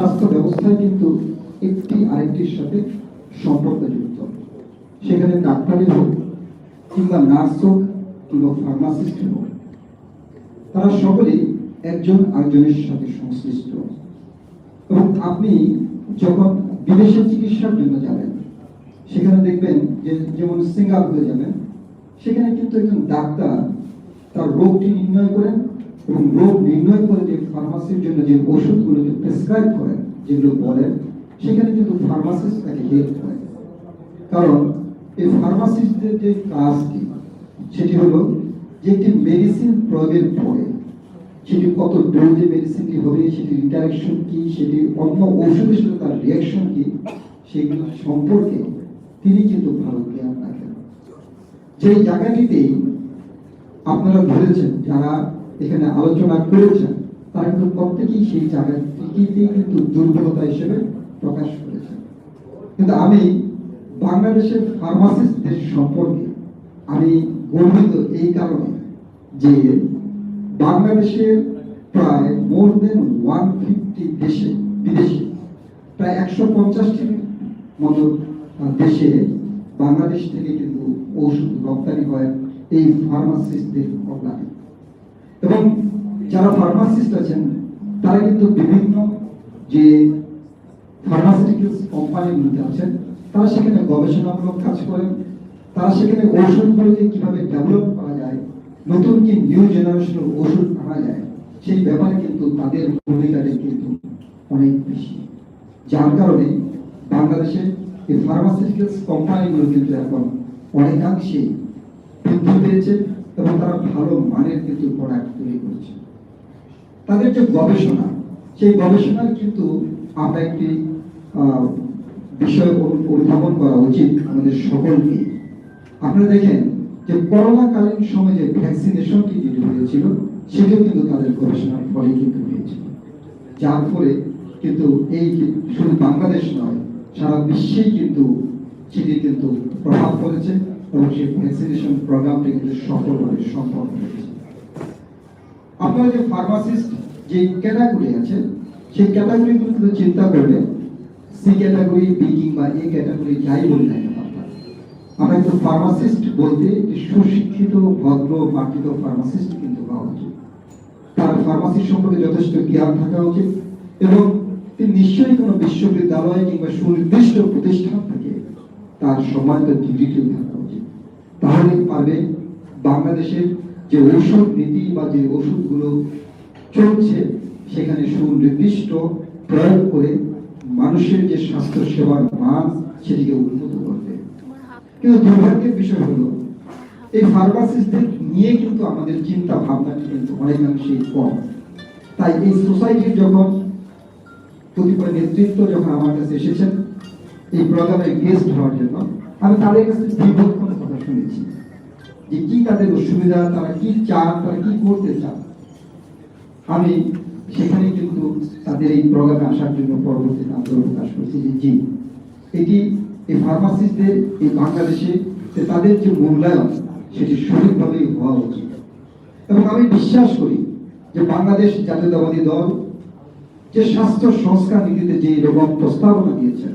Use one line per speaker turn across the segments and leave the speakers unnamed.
স্বাস্থ্য ব্যবস্থায় কিন্তু একটি আরেকটির সাথে সম্পর্কযুক্ত সেখানে ডাক্তারই হোক কিংবা নার্স হোক কিংবা ফার্মাসিস্ট হোক, তারা সকলেই একজন আরেকজনের সাথে সংশ্লিষ্ট। এবং আপনি যখন বিদেশে চিকিৎসার জন্য যাবেন, সেখানে দেখবেন যে যেমন সিঙ্গাপুরে যাবেন, সেখানে কিন্তু একজন ডাক্তার তার রোগটি নির্ণয় করেন এবং রোগ নির্ণয় করে যে ফার্মাসির জন্য যে প্রেসক্রাইব যেগুলো বলেন সেখানে কিন্তু ফার্মাসিস্ট তাকে হেল্প করে। কারণ এই ফার্মাসিস্টদের যে কাজটি সেটি যে একটি মেডিসিন প্রয়োগের পরে সেটি কত ডোজে মেডিসিনটি হবে ইন্টারাকশন কি, সেটি অন্য সাথে তার রিয়াকশন কি, সেগুলো সম্পর্কে তিনি কিন্তু ভালো জ্ঞান রাখেন। যে জায়গাটিতেই আপনারা ধরেছেন, যারা এখানে আলোচনা করেছেন তারা কিন্তু প্রত্যেকেই সেই জায়গাটিকেই কিন্তু দুর্বলতা হিসেবে প্রকাশ করেছেন কিন্তু আমি বাংলাদেশের ফার্মাসিস্টদের সম্পর্কে আমি গর্বিত এই কারণে যে বাংলাদেশের প্রায় মোর দেন ওয়ান ফিফটি দেশে, বিদেশে, প্রায় একশো পঞ্চাশটির মতো দেশে বাংলাদেশ থেকে কিন্তু ওষুধ রপ্তানি হয় এই ফার্মাসিস্টদের কল্যাণে। এবং যারা ফার্মাসিস্ট আছেন, তারা কিন্তু বিভিন্ন যে ফার্মাসিউটিক্যালস কোম্পানিগুলোতে আছেন, তারা সেখানে গবেষণামূলক কাজ করেন। তারা সেখানে ঔষধগুলোকে কীভাবে ডেভেলপ করা যায়, নতুন কি নিউ জেনারেশনের ওষুধ আনা যায়, সেই ব্যাপারে কিন্তু তাদের ভূমিকাটা কিন্তু অনেক বেশি। যার কারণে বাংলাদেশে এই ফার্মাসিউটিক্যালস কোম্পানিগুলো কিন্তু এখন অনেকাংশেই বৃদ্ধি পেয়েছে এবং তারা ভালো মানের কিন্তু প্রোডাক্ট তৈরি করছে। তাদের যে গবেষণা, সেই গবেষণার কিন্তু আমরা একটি বিষয় অনুধাবন করা উচিত আমাদের সকলকে। আপনারা দেখেন যে করোনা কালীন সময়ে যে ভ্যাকসিনেশনটি যেটি হয়েছিল, সেটিও কিন্তু তাদের গবেষণার ফলে কিন্তু হয়েছিল। যার ফলে কিন্তু এই শুধু বাংলাদেশ নয়, সারা বিশ্বেই কিন্তু সেটি কিন্তু প্রভাব পড়েছে এবং সেই ভ্যাকসিনেশন প্রোগ্রামটি কিন্তু সফলভাবে সম্পন্ন হয়েছে। আপনারা যে ফার্মাসিস্ট যে ক্যাটাগরি আছে সেই ক্যাটাগরিগুলো কিন্তু চিন্তা করলে সি ক্যাটাগরি বি কিংবা এ ক্যাটাগরি যাই বলি না আমরা কিন্তু ফার্মাসিস্ট বলতে সুশিক্ষিত, ভদ্র পাঠিত ফার্মাসিস্ট কিন্তু হওয়া উচিত। তার ফার্মাসি সম্পর্কে যথেষ্ট জ্ঞান থাকা উচিত এবং তিনি নিশ্চয়ই কোনো বিশ্ববিদ্যালয় কিংবা সুনির্দিষ্ট প্রতিষ্ঠান থেকে তার সম্মানিত ডিগ্রিটিও থাকা উচিত। তাহলে পারবে বাংলাদেশের যে ঔষধ নীতি বা যে ওষুধগুলো চলছে, সেখানে সুনির্দিষ্ট প্রয়োগ করে মানুষের যে স্বাস্থ্য সেবার মান সেটিকে উন্নত করবে। কিন্তু দুর্ভাগ্যের বিষয় হলো, এই ফার্মাসিস্টদের নিয়ে কিন্তু আমাদের চিন্তা ভাবনা কিন্তু অনেকাংশেই কম। তাই এই সোসাইটির যখন কতিপয় নেতৃত্ব যখন আমার কাছে এসেছেন, এই প্রোগ্রামে গেস্ট হওয়ার জন্য, আমি তাদের কাছে দীর্ঘক্ষণ কথা শুনেছি। যে কি তাদের অসুবিধা, তারা কি চান, তারা কি করতে চান? আমি সেখানে কিন্তু তাদের এই প্রোগ্রামে আসার জন্য পরবর্তীতে আন্দোলন প্রকাশ করছি যে জি, এটি এই ফার্মাসিস্টদের এই বাংলাদেশে তাদের যে মূল্যায়ন, সেটি সঠিকভাবেই হওয়া উচিত। এবং আমি বিশ্বাস করি যে বাংলাদেশ জাতীয়তাবাদী দল, যে স্বাস্থ্য সংস্কার নীতিতে যে রকম প্রস্তাবনা দিয়েছেন,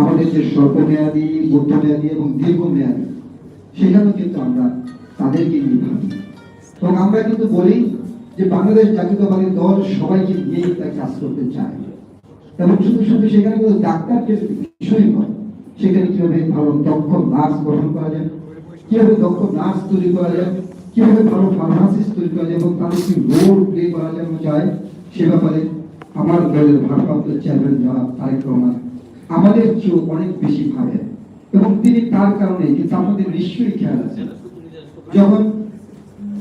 আমাদের যে স্বল্পমেয়াদী, মধ্যমেয়াদী এবং দীর্ঘমেয়াদী সেখানেও কিন্তু আমরা তাদেরকে নিয়ে ভাবি। এবং আমরা কিন্তু বলি যে বাংলাদেশ জাতীয়তাবাদী দল সবাইকে নিয়ে তাই কাজ করতে চায়। এবং শুধু শুধু সেখানে কিন্তু ডাক্তারকে বিষয় নয়, সেখানে কীভাবে ভালো দক্ষ নার্স গঠন করা যায়, কীভাবে দক্ষ নার্স তৈরি করা যায়, কীভাবে ভালো ফার্মাসিস্ট তৈরি করা যায় এবং তাদের কি রোল প্লে করা যেন যায় সে ব্যাপারে আমার দলের ভারপ্রাপ্ত চেয়ারম্যান জনাব তারেক রহমান আমাদের চেয়েও অনেক বেশি ভাবেন। এবং তিনি তার কারণে কিন্তু আমাদের নিশ্চয়ই খেয়াল আছে। যখন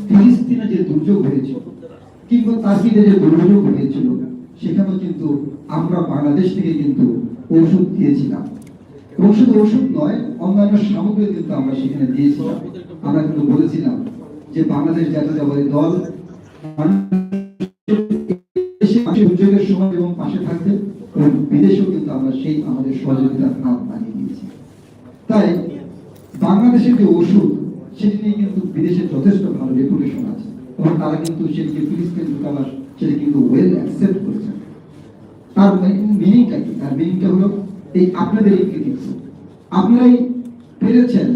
ফিলিস্তিনে যে দুর্যোগ হয়েছিল, কিংবা তার্কিতে যে দুর্যোগ হয়েছিল, সেখানেও কিন্তু আমরা বাংলাদেশ থেকে কিন্তু ওষুধ দিয়েছিলাম। এবং শুধু ওষুধ নয়, অন্যান্য সামগ্রী কিন্তু আমরা সেখানে দিয়েছিলাম। আমরা কিন্তু বলেছিলাম যে বাংলাদেশ জাতীয়তাবাদী দল দুর্যোগের সময় এবং পাশে থাকতে এবং বিদেশেও কিন্তু আমরা সেই আমাদের সহযোগিতার হাত বাড়িয়ে দিয়েছি। তাই বাংলাদেশের যে ওষুধ, সেটি নিয়ে কিন্তু বিদেশে যথেষ্ট ভালো রেপুটেশন আছে। এবং তারা কিন্তু সেটিকে ফিলিস্তিন দূতাবাস, সেটি কিন্তু ওয়েল অ্যাকসেপ্ট করেছেন তার মিনিংটা কি? তার মিনিংটা হলো এই আপনাদের এই আপনারাই পেরেছেন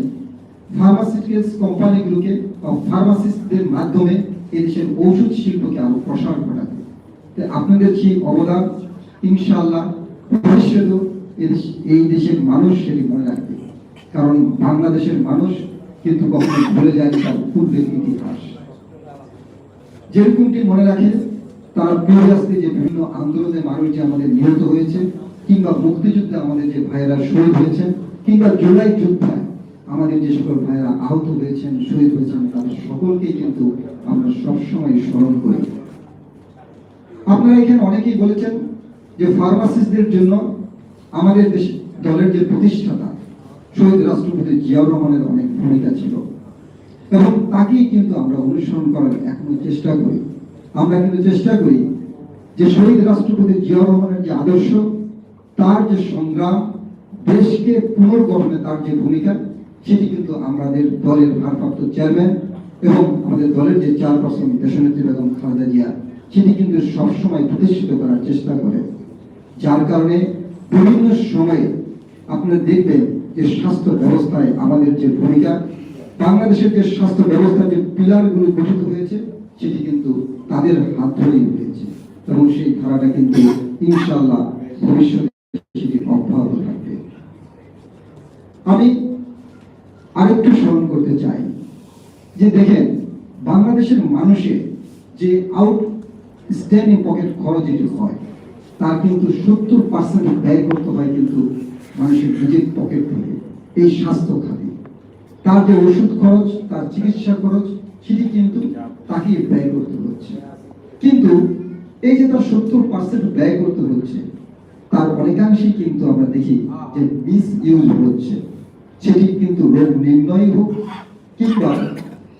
ফার্মাসিউটিক্যালস কোম্পানিগুলোকে বা ফার্মাসিস্টদের মাধ্যমে এদেশের ঔষধ শিল্পকে আরও প্রসার ঘটাতে। আপনাদের সেই অবদান, ইনশাআল্লাহ ভবিষ্যতেও এই দেশের মানুষ সেটি মনে রাখবে। কারণ বাংলাদেশের মানুষ কিন্তু কখনো ভুলে যায়নি তার পূর্বের ইতিহাস। যেরকমটি মনে রাখে, তার প্রিয়াস্তে যে বিভিন্ন আন্দোলনে মানুষ যে আমাদের নিহত হয়েছে, কিংবা মুক্তিযুদ্ধে আমাদের যে ভাইয়েরা শহীদ হয়েছেন, কিংবা জুলাই যুদ্ধে আমাদের যে সকল ভাইয়েরা আহত হয়েছেন, শহীদ হয়েছেন, তাদের সকলকেই কিন্তু আমরা সবসময় স্মরণ করি। আপনারা এখানে অনেকেই বলেছেন যে ফার্মাসিস্টদের জন্য আমাদের দেশ দলের যে প্রতিষ্ঠাতা শহীদ রাষ্ট্রপতি জিয়াউর রহমানের অনেক ভূমিকা ছিল। এবং তাকেই কিন্তু আমরা অনুসরণ করার এখনও চেষ্টা করি। আমরা কিন্তু চেষ্টা করি যে শহীদ রাষ্ট্রপতি জিয়াউর রহমানের যে আদর্শ, তার যে সংগ্রাম, দেশকে পুনর্গঠনে তার যে ভূমিকা, সেটি কিন্তু আমাদের দলের ভারপ্রাপ্ত চেয়ারম্যান এবং আমাদের দলের যে চেয়ারপারসন দেশনেত্রী বেগম খালেদা জিয়া, সেটি কিন্তু সবসময় প্রতিষ্ঠিত করার চেষ্টা করে। যার কারণে বিভিন্ন সময়ে আপনারা দেখবেন যে স্বাস্থ্য ব্যবস্থায় আমাদের যে ভূমিকা, বাংলাদেশের যে স্বাস্থ্য ব্যবস্থার যে পিলারগুলো গঠিত হয়েছে, সেটি কিন্তু তাদের হাত ধরেই হয়েছে এবং সেই ধারাটা কিন্তু ইনশাল্লাহ ভবিষ্যতে সেটি অব্যাহত থাকবে। আমি আরেকটু স্মরণ করতে চাই যে দেখেন, বাংলাদেশের মানুষের যে আউট স্ট্যান্ডিং পকেট খরচ যেটি হয়, তার কিন্তু সত্তর পার্সেন্ট ব্যয় করতে হয় কিন্তু মানুষের নিজের পকেট থেকে এই স্বাস্থ্য খাতে। তার যে ওষুধ খরচ, তার চিকিৎসা খরচ, সেটি কিন্তু তাকে ব্যয় করতে হচ্ছে। কিন্তু এই যে তার সত্তর পার্সেন্ট ব্যয় করতে হচ্ছে, তার অনেকাংশেই কিন্তু আমরা দেখি যে মিস ইউজ হচ্ছে। সেটি কিন্তু রোগ নির্ণয় হোক কিংবা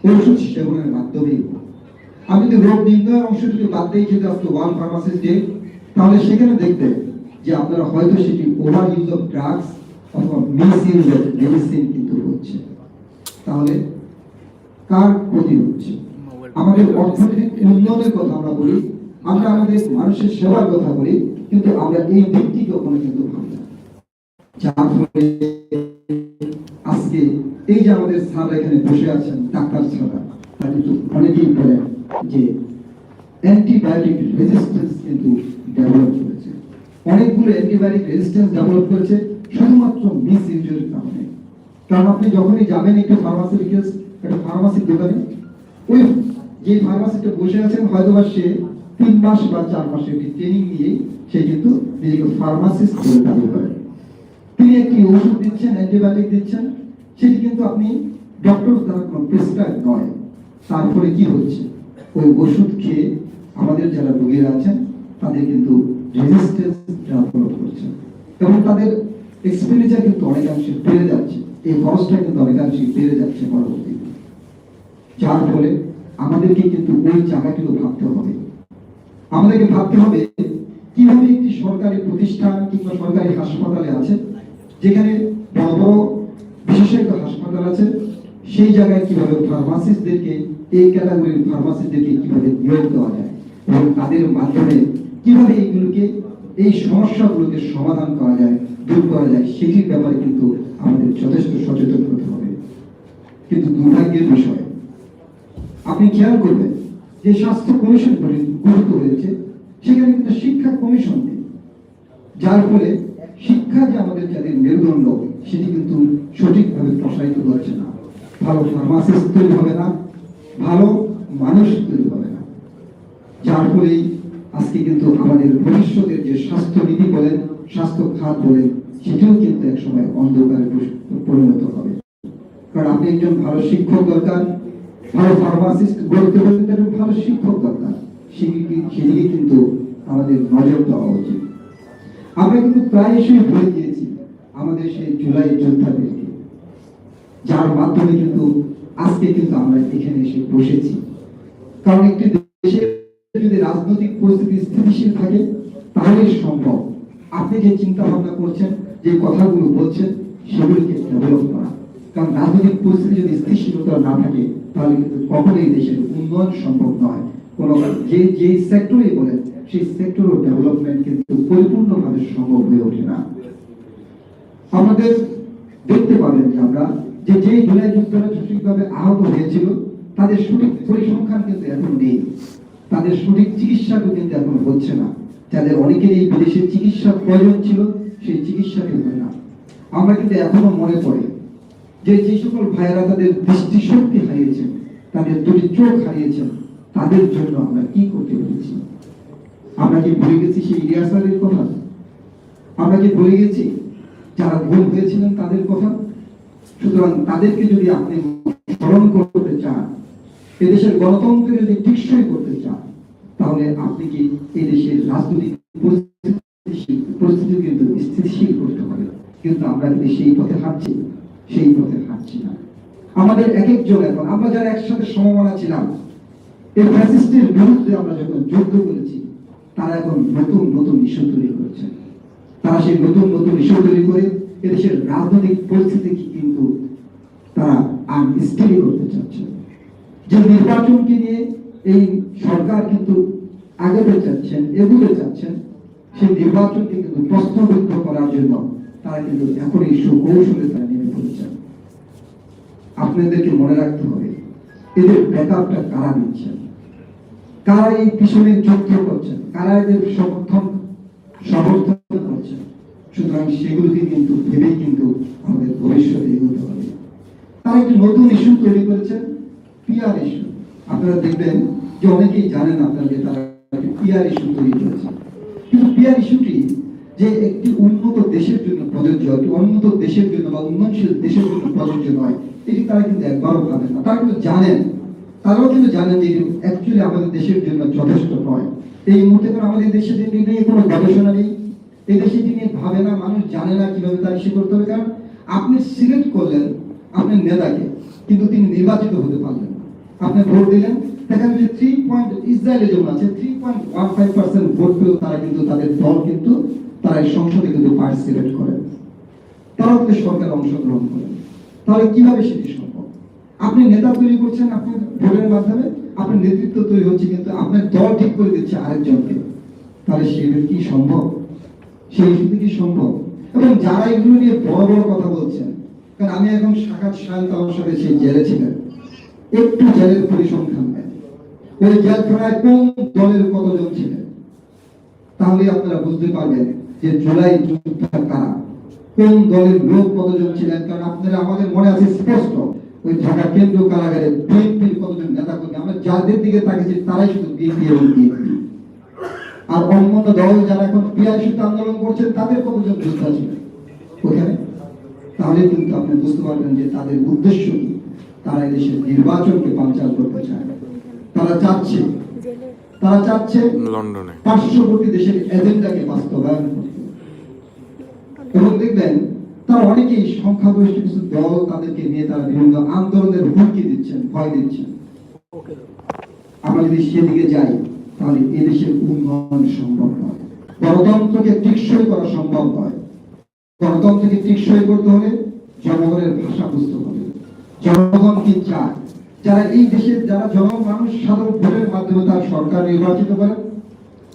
ওষুধ সেবনের মাধ্যমেই হোক। আমি যদি রোগ নির্ণয়ের অংশটিকে বাদ দিয়ে যদি আজকে ওয়ার্ল্ড ফার্মাসিস্ট তাহলে সেখানে দেখবেন যে আপনারা হয়তো সেটি ওভার ইউজ অফ ড্রাগস অথবা মিস ইউজ অফ মেডিসিন কিন্তু হচ্ছে। তাহলে কার ক্ষতি হচ্ছে? আমাদের অর্থনৈতিক উন্নয়নের কথা আমরা বলি, আমরা আমাদের মানুষের সেবার কথা বলি, কিন্তু আমরা এই দিকটি কখনো কিন্তু ভাবি না। যার ফলে আজকে এই যে আমাদের স্যার এখানে বসে আছেন, ডাক্তার ছাড়া তারা কিন্তু অনেকেই বলেন যে অ্যান্টিবায়োটিক রেজিস্ট্যান্স কিন্তু ডেভেলপ অনেকগুলো অ্যান্টিবায়োটিক রেজিস্ট্যান্স ডেভেলপ করেছে, শুধুমাত্র মিস ইউজের কারণে। কারণ আপনি যখনই যাবেন একটু ফার্মাসিউটিক্যালস একটা ফার্মাসির দোকানে, ওই যে ফার্মাসিতে বসে আছেন হয়তো বা সে তিন মাস বা চার মাসের একটি ট্রেনিং নিয়ে সে কিন্তু নিজেকে ফার্মাসিস্ট বলে দাবি করে। তিনি একটি ওষুধ দিচ্ছেন অ্যান্টিবায়োটিক দিচ্ছেন, সেটি কিন্তু আপনি ডক্টর দ্বারা কোনো প্রেসক্রাইব নয়। তারপরে কি হচ্ছে? ওই ওষুধ খেয়ে আমাদের যারা রোগীরা আছেন, তাদের কিন্তু রেজিস্ট্যান্স ডেভেলপ করছে। এবং তাদের এক্সপেন্ডিচার কিন্তু অনেকাংশে বেড়ে যাচ্ছে। এই খরচটা কিন্তু অনেকাংশে বেড়ে যাচ্ছে পরবর্তীতে। যার ফলে আমাদেরকে কিন্তু ওই জায়গাগুলো ভাবতে হবে। আমাদেরকে ভাবতে হবে কীভাবে একটি সরকারি প্রতিষ্ঠান কিংবা সরকারি হাসপাতালে আছে, যেখানে বড় বড় বিশেষজ্ঞ হাসপাতাল আছে, সেই জায়গায় কীভাবে ফার্মাসিস্টদেরকে এই ক্যাটাগরির ফার্মাসিস্টদেরকে কীভাবে নিয়োগ দেওয়া যায় এবং তাদের মাধ্যমে কীভাবে এইগুলোকে এই সমস্যাগুলোকে সমাধান করা যায়, দূর করা যায়, সেটির ব্যাপারে কিন্তু আমাদের যথেষ্ট সচেতন হতে হবে। কিন্তু দুর্ভাগ্যের বিষয়, আপনি খেয়াল করবেন যে স্বাস্থ্য কমিশন গুরুত্ব রয়েছে, সেখানে কিন্তু শিক্ষা কমিশন নেই। যার ফলে শিক্ষা যে আমাদের যাদের মেরুদণ্ড, সেটি কিন্তু সঠিকভাবে প্রসারিত হচ্ছে না। ভালো ফার্মাসিস্ট তৈরি হবে না, ভালো মানুষ তৈরি হবে না। যার ফলেই আজকে কিন্তু আমাদের ভবিষ্যতের যে স্বাস্থ্য নীতি বলেন স্বাস্থ্য খাত বলেন, সেটিও কিন্তু এক সময় অন্ধকারে পরিণত হবে। কারণ আপনি একজন ভালো শিক্ষক দরকার, ভালো ফার্মাসিস্ট গড়তে হলে তার ভালো শিক্ষক দরকার। সেদিকে সেদিকে কিন্তু আমাদের নজর দেওয়া উচিত। আমরা কিন্তু প্রায়শই ভুলে গিয়েছি আমাদের সেই জুলাই যোদ্ধাদেরকে, যার মাধ্যমে কিন্তু আজকে কিন্তু আমরা এখানে এসে বসেছি। কারণ একটি রাজনৈতিক পরিস্থিতি স্থিতিশীল থাকে, তাহলেই সম্ভব। আপনি যে চিন্তা ভাবনা করছেন, যে কথাগুলো বলছেন, সেগুলিকে ডেভেলপ করা। কারণ রাজনৈতিক পরিস্থিতি যদি স্থিতিশীলতা না থাকে, তাহলে কিন্তু কখনোই দেশের উন্নয়ন সম্ভব নয়। কোনো যে যে সেক্টরে বলেন, সেই সেক্টর ডেভেলপমেন্ট কিন্তু পরিপূর্ণভাবে সম্ভব হয়ে ওঠে না। আমাদের দেখতে পাবেন যে আমরা, যে যে জুলাই যুদ্ধরা সঠিকভাবে আহত হয়েছিল, তাদের সঠিক পরিসংখ্যান কিন্তু এখন নেই। তাদের সঠিক চিকিৎসাও কিন্তু এখন হচ্ছে না। যাদের অনেকেরই বিদেশে চিকিৎসা প্রয়োজন ছিল, সেই চিকিৎসা কিন্তু না। আমরা কিন্তু এখনও মনে পড়ে যে যে সকল ভাইয়েরা তাদের দৃষ্টিশক্তি হারিয়েছেন, তাদের দুটি চোখ হারিয়েছেন, তাদের জন্য আমরা কি করতে পেরেছি? আমরা কি ভুলে গেছি সেই ইলিয়াস আলীর কথা? আমরা কি ভুলে গেছি যারা ভুল হয়েছিলেন তাদের কথা? সুতরাং তাদেরকে যদি আপনি স্মরণ করতে চান এদেশের গণতন্ত্র যদি টিকসই করতে চান, তাহলে আপনি কি এই দেশের রাজনৈতিক পরিস্থিতি পরিস্থিতি কিন্তু স্থিতিশীল করতে কিন্তু আমরা সেই পথে হাঁটছি, সেই পথে হাঁটছি না। আমাদের এক একজন এখন, আমরা যারা একসাথে সমমনা ছিলাম, এই ফ্যাসিস্টের বিরুদ্ধে আমরা যখন যুদ্ধ করেছি, তারা এখন নতুন নতুন ইস্যু তৈরি করছে। তারা সেই নতুন নতুন ইস্যু তৈরি করে এদেশের রাজনৈতিক পরিস্থিতিকে কিন্তু তারা আনস্থির করতে চাচ্ছে। যে নির্বাচনকে নিয়ে এই সরকার কিন্তু আগাতে চাচ্ছেন, এগুতে চাচ্ছেন, সেই নির্বাচনকে কিন্তু প্রশ্নবিদ্ধ করার জন্য তারা কিন্তু এখন এই সুকৌশলে তারা নেমে পড়েছেন। আপনাদেরকে মনে রাখতে হবে এদের ব্যাকআপটা কারা দিচ্ছেন কারা এই পিছনে যুদ্ধ করছেন? কারা এদের সমর্থন সমর্থন করছেন? সুতরাং সেগুলোকে কিন্তু ভেবেই কিন্তু আমাদের ভবিষ্যতে এগোতে হবে। তারা একটি নতুন ইস্যু তৈরি করেছেন ইস্যু আপনারা দেখবেন যে অনেকেই জানেন তারা ইস্যু তৈরি করেছে। কিন্তু ইস্যুটি যে একটি উন্নত দেশের জন্য প্রযোজ্য, একটি উন্নত দেশের জন্য বা উন্নয়নশীল দেশের জন্য প্রযোজ্য নয়, এটি তারা কিন্তু একবারও ভাবেন না। তারা কিন্তু জানেন, তারাও কিন্তু জানেন যে অ্যাকচুয়ালি আমাদের দেশের জন্য যথেষ্ট নয়। এই মুহূর্তে আমাদের দেশে যে নিয়ে কোনো গবেষণা নেই। এই দেশে নিয়ে ভাবে না, মানুষ জানে না কীভাবে তার ইস্যু করতে হবে। কারণ আপনি সিলেক্ট করলেন আপনার নেতাকে, কিন্তু তিনি নির্বাচিত হতে পারলেন আপনি ভোট দিলেন দেখা যাবে থ্রি পয়েন্ট ইসরায়েলের জন্য আছে three point one five percent vote পেয়েও তারা কিন্তু তাদের দল কিন্তু, তারা এই সংসদে কিন্তু পার্টিসিপেট করেন তারাও কিন্তু সরকার অংশগ্রহণ করেন তাহলে কীভাবে সেটি সম্ভব? আপনি নেতা তৈরি করছেন আপনি ভোটের মাধ্যমে, আপনার নেতৃত্ব তৈরি হচ্ছে কিন্তু আপনার দল ঠিক করে দিচ্ছে আরেকজনকে। তাহলে সেগুলো কি সম্ভব? সেই ইস্যুতে কি সম্ভব? এবং যারা এগুলো নিয়ে বড় বড় কথা বলছেন, কারণ আমি এখন সাক্ষাৎ সায়ন্ত আমার সাথে সেই জেলে ছিলেন। একটু জেলের পরিসংখ্যান ওই জেলখানায় কোন দলের কতজন ছিলেন? তাহলে আপনারা বুঝতে পারবেন যে জুলাই যুদ্ধটা কারা। কোন দলের লোক কতজন ছিলেন? কারণ আপনারা আমাদের মনে আছে স্পষ্ট, ওই ঢাকা কেন্দ্র কারাগারে বিএনপির কতজন নেতা কর্মী আমরা যাদের দিকে তাকিয়েছি, তারাই শুধু বিএনপি এবং বিএনপি। আর অন্যান্য দল যারা এখন পিআইসিতে আন্দোলন করছেন তাদের কতজন যোদ্ধা ছিলেন? ওখানে? তাহলে কিন্তু আপনি বুঝতে পারবেন যে তাদের উদ্দেশ্য কি। তারা এদেশের নির্বাচনকে পাঞ্চাল করতে চায়। তারা চাচ্ছে তারা চাচ্ছে
লন্ডনে।
পার্শ্ববর্তী দেশের এজেন্ডাকে বাস্তবায়ন করতে। এবং দেখবেন তারা অনেকেই সংখ্যাগরিষ্ঠ কিছু দল তাদেরকে নিয়ে তারা বিভিন্ন আন্দোলনের হুমকি দিচ্ছেন ভয় দিচ্ছেন। আমরা যদি সেদিকে যাই তাহলে এদেশের উন্নয়ন সম্ভব নয়। গণতন্ত্রকে টিকসই করা সম্ভব নয়। গণতন্ত্রকে টিকসই করতে হলে জনগণের ভাষা বুঝতে হবে। জনগণ কি চায়? যারা এই দেশের যারা জনগণ মানুষ সাধারণ ভোটের মাধ্যমে তার সরকার নির্বাচিত করেন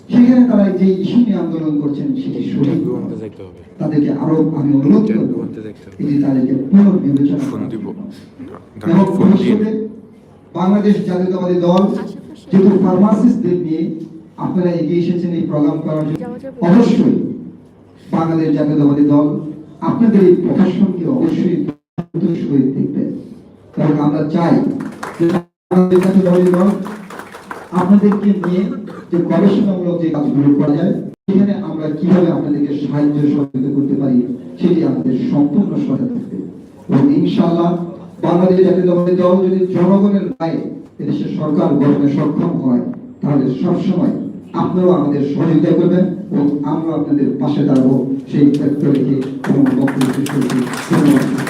সেখানে তারা যে ইস্যু নিয়ে আন্দোলন করছেন সেটি সঠিক তাদেরকে আরও আমি অনুরোধ করব এটি তাদেরকে পুনর্বিবেচনা এবং ভবিষ্যতে বাংলাদেশ জাতীয়তাবাদী দল যেহেতু ফার্মাসিস্টদের নিয়ে আপনারা এগিয়ে এসেছেন এই প্রোগ্রাম করার জন্য অবশ্যই বাংলাদেশ জাতীয়তাবাদী দল আপনাদের এই প্রকাশনকে অবশ্যই দেখবেন। কারণ আমরা চাই আপনাদেরকে নিয়ে যে গবেষণামূলক যে কাজগুলো করা যায়, সেখানে আমরা কীভাবে আপনাদেরকে সাহায্য সহযোগিতা করতে পারি, সেটি আমাদের সম্পূর্ণ সহায়তা থাকবে এবং ইনশাআল্লাহ বাংলাদেশ জাতীয়তাবাদী দল যদি জনগণের রায়ে এদেশের সরকার গঠনে সক্ষম হয়, তাহলে সবসময় আপনারাও আমাদের সহযোগিতা করবেন এবং আমরা আপনাদের পাশে দাঁড়াবো। সেই ক্ষেত্রে রেখে এবং বক্তব্য